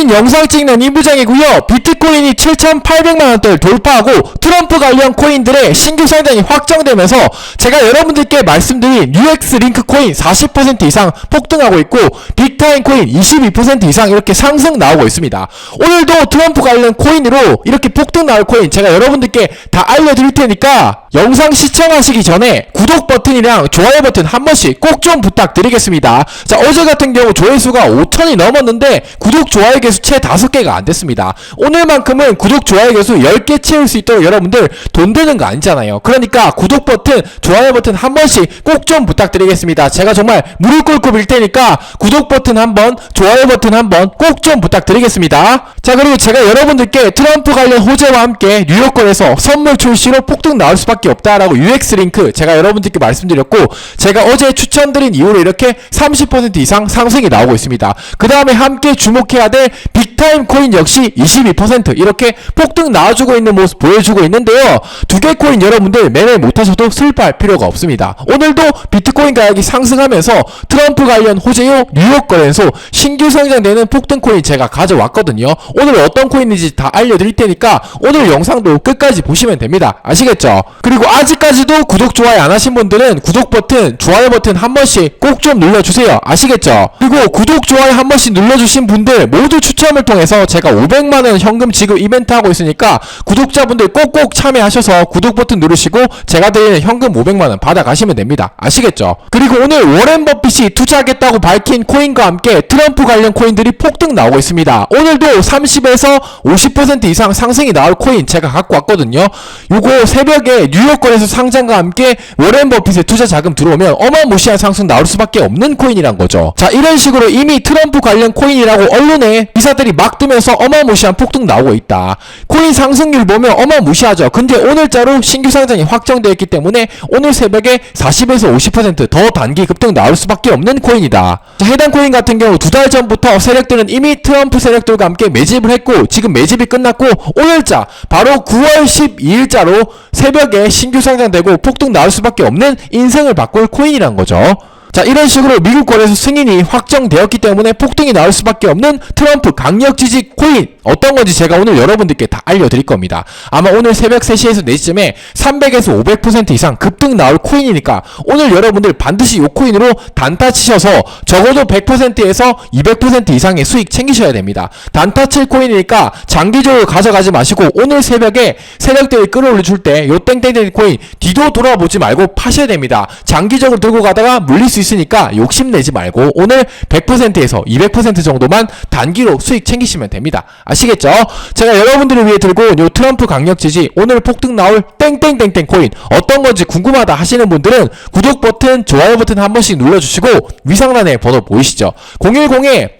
코인 영상 찍는 이 부장이고요. 비트코인이 7,800만원대를 돌파하고 트럼프 관련 코인들의 신규 상장이 확정되면서 제가 여러분들께 말씀드린 UX 링크 코인 40% 이상 폭등하고 있고 빅타임 코인 22% 이상 이렇게 상승 나오고 있습니다. 오늘도 트럼프 관련 코인으로 이렇게 폭등 나올 코인 제가 여러분들께 다 알려드릴 테니까 영상 시청하시기 전에 구독 버튼이랑 좋아요 버튼 한 번씩 꼭 좀 부탁드리겠습니다. 자, 어제 같은 경우 조회수가 5천이 넘었는데 구독 좋아요 개수 채 5개가 안 됐습니다. 오늘만큼은 구독 좋아요 개수 10개 채울 수 있도록 여러분들 돈 드는 거 아니잖아요. 그러니까 구독 버튼, 좋아요 버튼 한 번씩 꼭 좀 부탁드리겠습니다. 제가 정말 무릎 꿇고 빌 테니까 구독 버튼 한 번, 좋아요 버튼 한 번 꼭 좀 부탁드리겠습니다. 자, 그리고 제가 여러분들께 트럼프 관련 호재와 함께 뉴욕권에서 선물 출시로 폭등 나올 수밖에 없다라고 UX 링크 제가 여러분들께 말씀드렸고 제가 어제 추천드린 이후로 이렇게 30% 이상 상승이 나오고 있습니다. 그 다음에 함께 주목해야 될 빅 타임 코인 역시 22% 이렇게 폭등 나와주고 있는 모습 보여주고 있는데요. 두 개 코인 여러분들 매매 못하셔도 슬퍼할 필요가 없습니다. 오늘도 비트코인 가격이 상승하면서 트럼프 관련 호재요 뉴욕 거래소 신규 상장되는 폭등 코인 제가 가져왔거든요. 오늘 어떤 코인인지 다 알려드릴 테니까 오늘 영상도 끝까지 보시면 됩니다. 아시겠죠? 그리고 아직까지도 구독 좋아요 안 하신 분들은 구독 버튼 좋아요 버튼 한 번씩 꼭 좀 눌러주세요. 아시겠죠? 그리고 구독 좋아요 한 번씩 눌러주신 분들 모두 추첨을 통해서 제가 500만원 현금 지급 이벤트 하고 있으니까 구독자분들 꼭꼭 참여하셔서 구독 버튼 누르시고 제가 드리는 현금 500만원 받아가시면 됩니다. 아시겠죠? 그리고 오늘 워렌 버핏이 투자하겠다고 밝힌 코인과 함께 트럼프 관련 코인들이 폭등 나오고 있습니다. 오늘도 30에서 50% 이상 상승이 나올 코인 제가 갖고 왔거든요. 요거 새벽에 뉴욕권에서 상장과 함께 워렌 버핏의 투자 자금 들어오면 어마무시한 상승 나올 수밖에 없는 코인이란 거죠. 자, 이런 식으로 이미 트럼프 관련 코인이라고 언론에 기사들이 막 뜨면서 어마무시한 폭등 나오고 있다. 코인 상승률 보면 어마무시하죠. 근데 오늘자로 신규 상장이 확정되어 있기 때문에 오늘 새벽에 40에서 50%더 단기 급등 나올 수밖에 없는 코인이다. 자, 해당 코인 같은 경우 두 달 전부터 세력들은 이미 트럼프 세력들과 함께 매집을 했고 지금 매집이 끝났고 오늘자 바로 9월 12일자로 새벽에 신규 상장되고 폭등 나올 수밖에 없는 인생을 바꿀 코인이란 거죠. 자 이런 식으로 미국 거래소 승인이 확정되었기 때문에 폭등이 나올 수밖에 없는 트럼프 강력 지지 코인 어떤 건지 제가 오늘 여러분들께 다 알려드릴 겁니다. 아마 오늘 새벽 3시에서 4시쯤에 300에서 500% 이상 급등 나올 코인이니까 오늘 여러분들 반드시 이 코인으로 단타 치셔서 적어도 100%에서 200% 이상의 수익 챙기셔야 됩니다. 단타 칠 코인이니까 장기적으로 가져가지 마시고 오늘 새벽에 세력들이 끌어올려줄 때 요 땡땡땡 코인 뒤도 돌아보지 말고 파셔야 됩니다. 장기적으로 들고 가다가 물릴 수 있으니까 욕심내지 말고 오늘 100%에서 200% 정도만 단기로 수익 챙기시면 됩니다. 아시겠죠? 제가 여러분들을 위해 들고 온 요 트럼프 강력 지지 오늘 폭등 나올 땡땡땡땡 코인 어떤 건지 궁금하다 하시는 분들은 구독 버튼, 좋아요 버튼 한 번씩 눌러주시고 위상란에 번호 보이시죠? 010에